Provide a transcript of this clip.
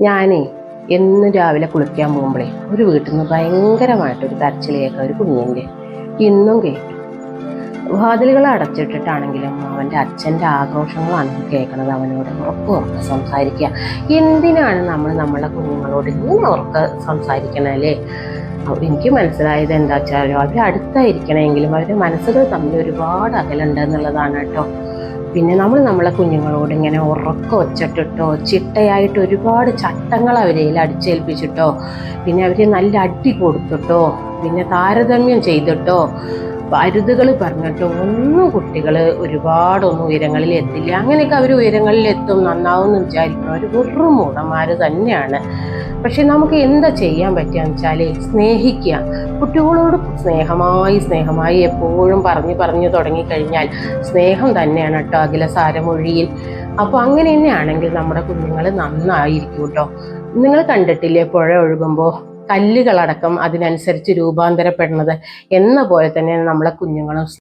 ഞാനേ എന്നും രാവിലെ കുളിക്കാൻ പോകുമ്പോഴേ ഒരു വീട്ടിൽ നിന്ന് ഭയങ്കരമായിട്ടൊരു തരച്ചിൽ കേൾക്കാം ഒരു കുഞ്ഞിന്റെ ഇന്നും കേട്ടു. വാതിലുകൾ അടച്ചിട്ടിട്ടാണെങ്കിലും അവന്റെ അച്ഛന്റെ ആഘോഷങ്ങളാണ് കേൾക്കുന്നത്. അവനോട് ഉറപ്പ് ഉറക്ക സംസാരിക്കുക. എന്തിനാണ് നമ്മൾ നമ്മളെ കുഞ്ഞുങ്ങളോട് ഇങ്ങനെ ഉറക്ക സംസാരിക്കണല്ലേ എനിക്ക് മനസ്സിലായത് എന്താ വെച്ചാൽ അവർ അടുത്തായിരിക്കണമെങ്കിലും അവരുടെ മനസ്സുകൾ തമ്മിൽ ഒരുപാട് അകലുണ്ട് എന്നുള്ളതാണ് കേട്ടോ. പിന്നെ നമ്മൾ നമ്മളെ കുഞ്ഞുങ്ങളോട് ഇങ്ങനെ ഉറക്ക ഒച്ചട്ടിട്ടോ ചിട്ടയായിട്ട് ഒരുപാട് ചട്ടങ്ങൾ അവരെയിൽ അടിച്ചേൽപ്പിച്ചിട്ടോ പിന്നെ അവരെ നല്ല അടി കൊടുത്തിട്ടോ പിന്നെ താരതമ്യം ചെയ്തിട്ടോ അരുതുകൾ പറഞ്ഞിട്ടോ ഒന്നും കുട്ടികൾ ഒരുപാടൊന്നും ഉയരങ്ങളിൽ എത്തില്ല. അങ്ങനെയൊക്കെ അവർ ഉയരങ്ങളിൽ എത്തും നന്നാവും എന്ന് അവർ വെറും മൂടന്മാർ തന്നെയാണ്. പക്ഷെ നമുക്ക് എന്താ ചെയ്യാൻ പറ്റുകയെന്ന് വെച്ചാൽ സ്നേഹിക്കുക. കുട്ടികളോട് സ്നേഹമായി സ്നേഹമായി എപ്പോഴും പറഞ്ഞു പറഞ്ഞു തുടങ്ങിക്കഴിഞ്ഞാൽ സ്നേഹം തന്നെയാണ് കേട്ടോ അഖില സാരമൊഴിയിൽ അപ്പോൾ അങ്ങനെ തന്നെയാണെങ്കിൽ നമ്മുടെ കുഞ്ഞുങ്ങൾ നന്നായിരിക്കും കേട്ടോ. നിങ്ങൾ കണ്ടിട്ടില്ലേ പുഴ ഒഴുകുമ്പോൾ കല്ലുകളടക്കം അതിനനുസരിച്ച് രൂപാന്തരപ്പെടുന്നത്? എന്ന പോലെ തന്നെ നമ്മളെ കുഞ്ഞുങ്ങളും